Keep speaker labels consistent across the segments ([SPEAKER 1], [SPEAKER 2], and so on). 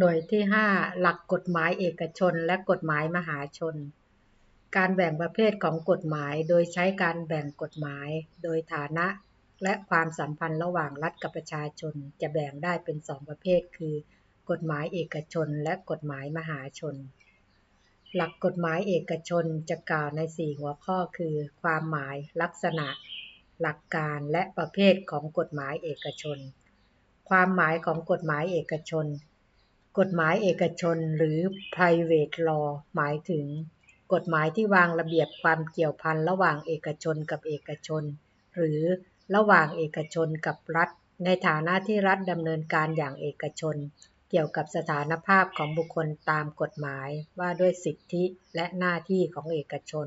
[SPEAKER 1] หน่วยที่ 5 หลักกฎหมายเอกชนและกฎหมายมหาชน การแบ่งประเภทของกฎหมายโดยใช้การแบ่งกฎหมาย โดยฐานะและความสัมพันธ์ระหว่างรัฐกับประชาชน จะแบ่งได้เป็นสองประเภท คือ กฎหมายเอกชนและกฎหมายมหาชน หลักกฎหมายเอกชนจะกล่าวใน 4 หัวข้อคือ ความหมาย ลักษณะ หลักการและประเภทของกฎหมายเอกชน ความหมายของกฎหมายเอกชน กฎหมายเอกชน หรือ private law หมายถึง กฎหมายที่วางระเบียบความเกี่ยวพันระหว่างเอกชนกับเอกชน หรือระหว่างเอกชนกับรัฐ ในฐานะที่รัฐดำเนินการอย่างเอกชน เกี่ยวกับสถานภาพของบุคคลตามกฎหมายว่าด้วยสิทธิและหน้าที่ของเอกชน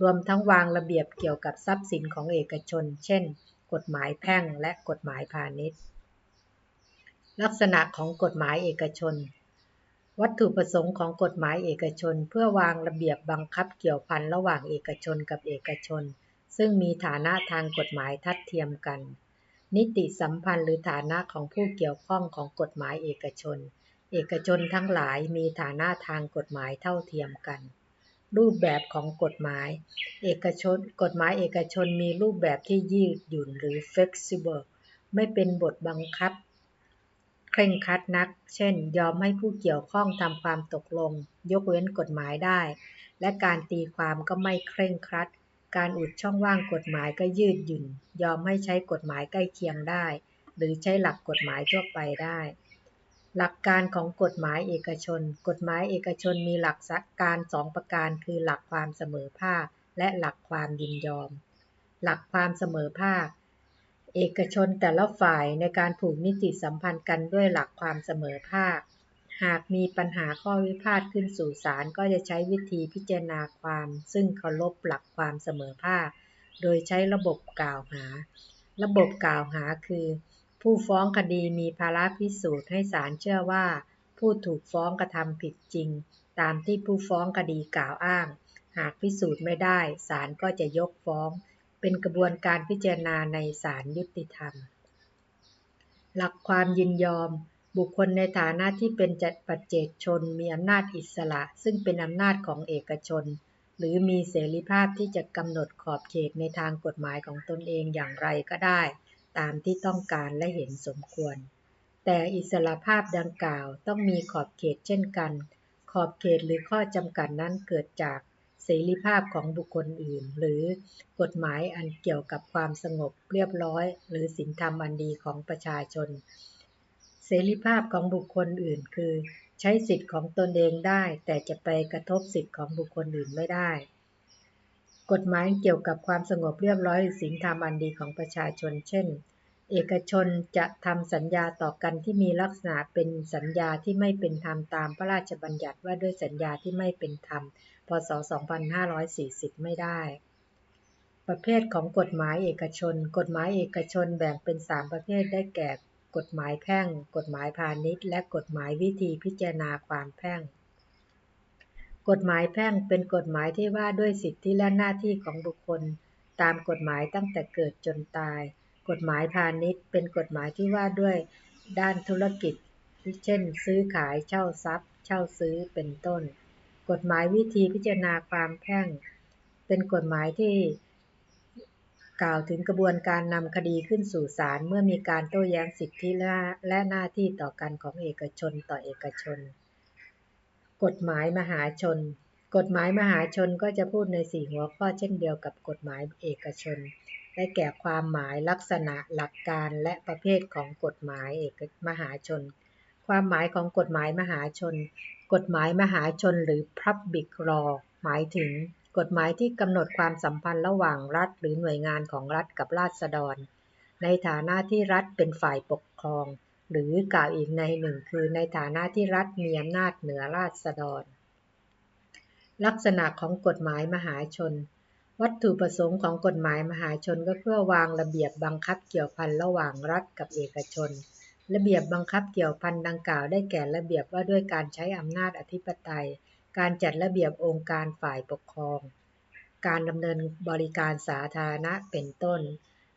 [SPEAKER 1] รวมทั้งวางระเบียบเกี่ยวกับทรัพย์สินของเอกชน เช่น กฎหมายแพ่งและกฎหมายพาณิชย์ ลักษณะของกฎหมายเอกชน วัตถุประสงค์ของกฎหมายเอกชน เพื่อวางระเบียบบังคับเกี่ยวพันระหว่างเอกชนกับเอกชน ซึ่งมีฐานะทางกฎหมายทัดเทียมกัน นิติสัมพันธ์หรือฐานะของผู้เกี่ยวข้องของกฎหมายเอกชน เอกชนทั้งหลายมีฐานะทางกฎหมายเท่าเทียมกันรูปแบบของกฎหมาย เอกชน กฎหมายเอกชนมีรูปแบบที่ยืดหยุ่นหรือ flexible ไม่เป็นบทบังคับ เคร่งครัดนัก เช่น ยอมให้ผู้เกี่ยวข้องทำความตกลง ยกเว้นกฎหมายได้ และการตีความก็ไม่เคร่งครัด การอุดช่องว่างกฎหมายก็ยืดหยุ่น ยอมให้ใช้กฎหมายใกล้เคียงได้ หรือใช้หลักกฎหมายทั่วไปได้ หลักการของกฎหมายเอกชน กฎหมายเอกชนมีหลักการสองประการ คือหลักความเสมอภาคและหลักความยินยอม หลักความเสมอภาค เอกชนแต่ละฝ่ายในการผูกนิติสัมพันธ์กันด้วยหลักความเสมอภาค หากมีปัญหาข้อวิพาทขึ้นสู่ศาลก็จะใช้วิธีพิจารณาความ ซึ่งเคารพหลักความเสมอภาค โดยใช้ระบบกล่าวหา ระบบกล่าวหาคือ ผู้ฟ้องคดีมีภาระพิสูจน์ให้ศาลเชื่อว่า ผู้ถูกฟ้องกระทำผิดจริง ตามที่ผู้ฟ้องคดีกล่าวอ้าง หากพิสูจน์ไม่ได้ศาลก็จะยกฟ้อง เป็นกระบวนการพิจารณาในศาลยุติธรรม หลักความยินยอม บุคคลในฐานะที่เป็นจัดปัจเจกชน มีอำนาจอิสระ ซึ่งเป็นอำนาจของเอกชน หรือมีเสรีภาพที่จะกำหนดขอบเขตในทางกฎหมายของตนเองอย่างไรก็ได้ ตามที่ต้องการและเห็นสมควร แต่อิสระภาพดังกล่าวต้องมีขอบเขตเช่นกัน ขอบเขตหรือข้อจำกัดนั้นเกิดจาก เสรีภาพของบุคคลอื่น หรือกฎหมายอันเกี่ยวกับความสงบเรียบร้อย หรือศีลธรรมอันดีของประชาชน เสรีภาพของบุคคลอื่น คือ ใช้สิทธิ์ของตนเองได้ แต่จะไปกระทบสิทธิ์ของบุคคลอื่นไม่ได้ กฎหมายเกี่ยวกับความสงบเรียบร้อยหรือศีลธรรมอันดีของประชาชน เช่น เอกชนจะทำสัญญาต่อกันที่มีลักษณะเป็นสัญญาที่ไม่เป็นธรรมตามพระราชบัญญัติว่าด้วยสัญญาที่ไม่เป็นธรรม พศ 2540 ไม่ได้ ประเภทของกฎหมายเอกชน กฎหมายเอกชนแบ่งเป็น 3 ประเภทได้แก่ กฎหมายแพ่ง กฎหมายพาณิชย์ และกฎหมายวิธีพิจารณาความแพ่งกฎหมายแพ่งเป็นกฎหมายที่ว่าด้วยสิทธิและหน้าที่ของบุคคล ตามกฎหมายตั้งแต่เกิดจนตาย กฎหมายพาณิชย์ เป็นกฎหมายที่ว่าด้วยด้านธุรกิจ เช่น ซื้อขาย เช่าทรัพย์ เช่าซื้อ เป็นต้น กฎหมายวิธีพิจารณาความแพ่ง เป็นกฎหมายที่กล่าวถึงกระบวนการนำคดีขึ้นสู่ศาลเมื่อมีการโต้แย้งสิทธิและหน้าที่ต่อกันของเอกชนต่อเอกชน กฎหมายมหาชน กฎหมายมหาชนก็จะพูดในสี่หัวข้อเช่นเดียวกับกฎหมายเอกชน ได้แก่ความหมายลักษณะหลักการและประเภทของกฎหมายเอกมหาชน ความหมายของกฎหมายมหาชน กฎหมายมหาชนหรือ Public Law หมายถึง กฎหมายที่กำหนดความสัมพันธ์ระหว่างรัฐ หรือหน่วยงานของรัฐกับราษฎร ในฐานะที่รัฐเป็นฝ่ายปกครอง หรือกล่าวอีกในหนึ่งคือในฐานะที่รัฐมีอำนาจเหนือราษฎร ลักษณะของกฎหมายมหาชน วัตถุประสงค์ของกฎหมายมหาชนก็เพื่อวางระเบียบบังคับเกี่ยวพันระหว่างรัฐกับเอกชน ระเบียบบังคับเกี่ยวพันดังกล่าวได้แก่ระเบียบว่าด้วยการใช้อำนาจอธิปไตย การจัดระเบียบองค์การฝ่ายปกครอง การดำเนินบริการสาธารณะเป็นต้น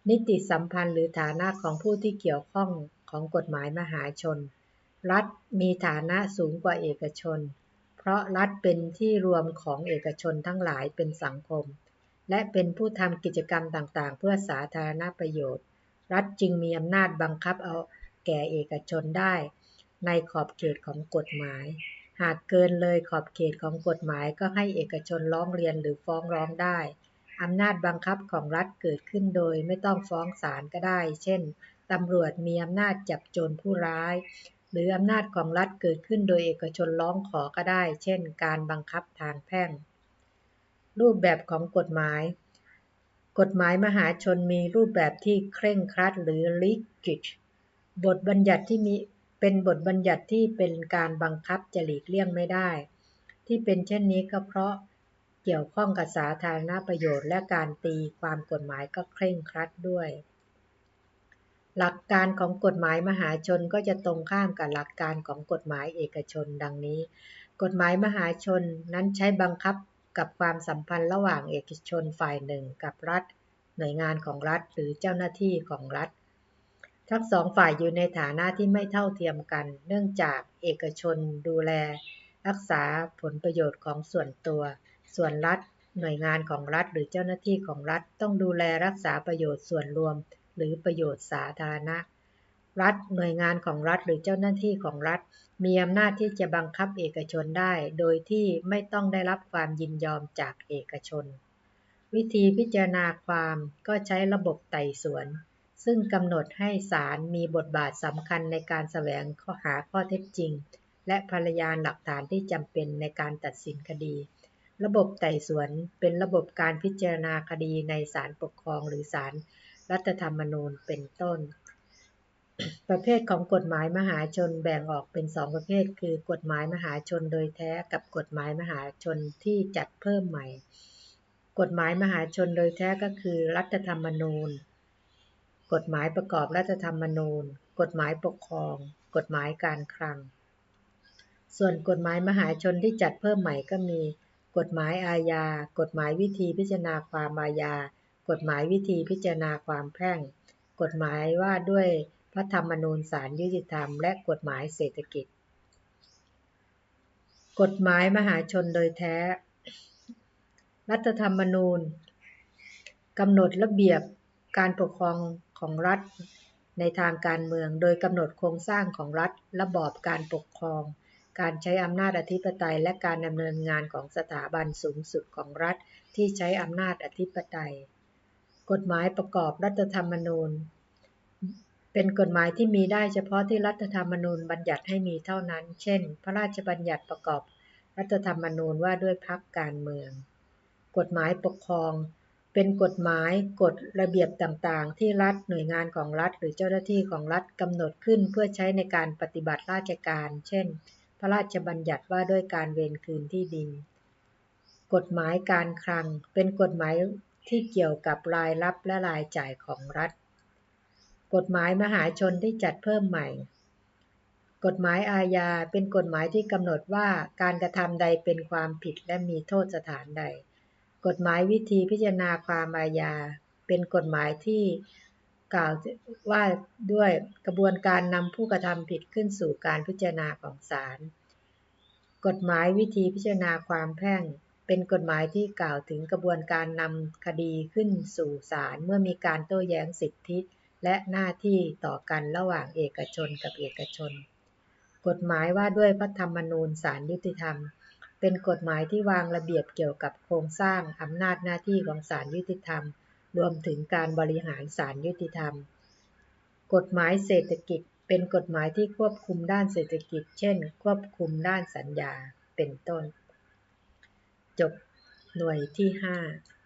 [SPEAKER 1] นิติสัมพันธ์หรือฐานะของผู้ที่เกี่ยวข้องของกฎหมายมหาชน รัฐมีฐานะสูงกว่าเอกชน เพราะรัฐเป็นที่รวมของเอกชนทั้งหลายเป็นสังคม และเป็นผู้ทำกิจกรรมต่างๆ เพื่อสาธารณประโยชน์ รัฐจึงมีอำนาจบังคับเอาแก่เอกชนได้ ในขอบเขตของกฎหมาย หากเกินเลยขอบเขตของกฎหมายก็ให้เอกชนร้องเรียนหรือฟ้องร้องได้อำนาจบังคับของรัฐเกิดขึ้นโดยไม่ต้องฟ้องศาลก็ได้ เช่น ตำรวจมีอำนาจจับโจรผู้ร้าย หรืออำนาจของรัฐเกิดขึ้นโดยเอกชนร้องขอก็ได้ เช่น การบังคับทางแพ่ง รูปแบบของกฎหมาย กฎหมายมหาชนมีรูปแบบที่เคร่งครัดหรือ rigid บทบัญญัติที่มีเป็นบทบัญญัติที่เป็นการบังคับจะหลีกเลี่ยงไม่ได้ ที่เป็นเช่นนี้ก็เพราะเกี่ยวข้องกับสาธารณประโยชน์และการตีความกฎหมายก็เคร่งครัดด้วย หลักการของกฎหมายมหาชนก็จะตรงข้ามกับหลักการของกฎหมายเอกชนดังนี้ กฎหมายมหาชนนั้นใช้บังคับ กับความสัมพันธ์ระหว่างเอกชนฝ่ายหนึ่งกับรัฐ หน่วยงานของรัฐ หรือเจ้าหน้าที่ของรัฐ ทั้งสองฝ่ายอยู่ในฐานะที่ไม่เท่าเทียมกัน เนื่องจากเอกชนดูแล รักษาผลประโยชน์ของส่วนตัว ส่วนรัฐ หน่วยงานของรัฐ หรือเจ้าหน้าที่ของรัฐ ต้องดูแลรักษาประโยชน์ส่วนรวม หรือประโยชน์สาธารณะ รัฐ หน่วยงานของรัฐ หรือเจ้าหน้าที่ของรัฐ มีอำนาจที่จะบังคับเอกชนได้ โดยที่ไม่ต้องได้รับความยินยอมจากเอกชน วิธีพิจารณาความก็ใช้ระบบไต่สวน ซึ่งกำหนดให้ศาลมีบทบาทสำคัญในการแสวงข้อหาข้อเท็จจริง และพยานหลักฐานที่จำเป็นในการตัดสินคดี ระบบไต่สวนเป็นระบบการพิจารณาคดีในศาลปกครองหรือศาลรัฐธรรมนูญเป็นต้น ประเภทของกฎหมายมหาชนแบ่งออกเป็นสองประเภท คือกฎหมายมหาชนโดยแท้กับกฎหมายมหาชนที่จัดเพิ่มใหม่ กฎหมายมหาชนโดยแท้ก็คือ รัฐธรรมนูญ กฎหมายประกอบรัฐธรรมนูญ กฎหมายปกครอง กฎหมายการคลัง ส่วนกฎหมายมหาชนที่จัดเพิ่มใหม่ก็มี กฎหมายอาญา กฎหมายวิธีพิจารณาความอาญา กฎหมายวิธีพิจารณาความแพ่ง กฎหมายว่าด้วย พระธรรมนูญศาลยุติธรรม และกฎหมายเศรษฐกิจ กฎหมายมหาชนโดยแท้ รัฐธรรมนูญกำหนดระเบียบการปกครองของรัฐในทางการเมือง โดยกำหนดโครงสร้างของรัฐ ระบอบการปกครอง การใช้อำนาจอธิปไตย และการดำเนินงานของสถาบันสูงสุดของรัฐที่ใช้อำนาจอธิปไตย กฎหมายประกอบรัฐธรรมนูญ เป็นกฎหมายที่มีได้เฉพาะที่รัฐธรรมนูญบัญญัติให้มีเท่านั้น เช่น พระราชบัญญัติประกอบรัฐธรรมนูญว่าด้วยพรรคการเมือง กฎหมายปกครอง เป็นกฎหมายกฎระเบียบต่างๆ ที่รัฐหน่วยงานของรัฐ หรือเจ้าหน้าที่ของรัฐกำหนดขึ้นเพื่อใช้ในการปฏิบัติราชการ เช่น พระราชบัญญัติว่าด้วยการเวรคืนที่ดิน กฎหมายการคลัง เป็นกฎหมายที่เกี่ยวกับรายรับและรายจ่ายของรัฐ กฎหมายมหาชนที่จัดเพิ่มใหม่ กฎหมายอาญาเป็นกฎหมายที่กำหนดว่าการกระทำใดเป็นความผิดและมีโทษสถานใด กฎหมายวิธีพิจารณาความอาญา เป็นกฎหมายที่กล่าวว่าด้วยกระบวนการนำผู้กระทำผิดขึ้นสู่การพิจารณาของศาล กฎหมายวิธีพิจารณาความแพ่ง เป็นกฎหมายที่กล่าวถึงกระบวนการนำคดีขึ้นสู่ศาลเมื่อมีการโต้แย้งสิทธิ และหน้าที่ต่อกันระหว่างเอกชนกับเอกชน กฎหมายว่าด้วยพระธรรมนูญศาลยุติธรรม เป็นกฎหมายที่วางระเบียบเกี่ยวกับโครงสร้างอำนาจหน้าที่ของศาลยุติธรรม รวมถึงการบริหารศาลยุติธรรม กฎหมายเศรษฐกิจ เป็นกฎหมายที่ควบคุมด้านเศรษฐกิจ เช่น ควบคุมด้านสัญญา เป็นต้น จบหน่วยที่ 5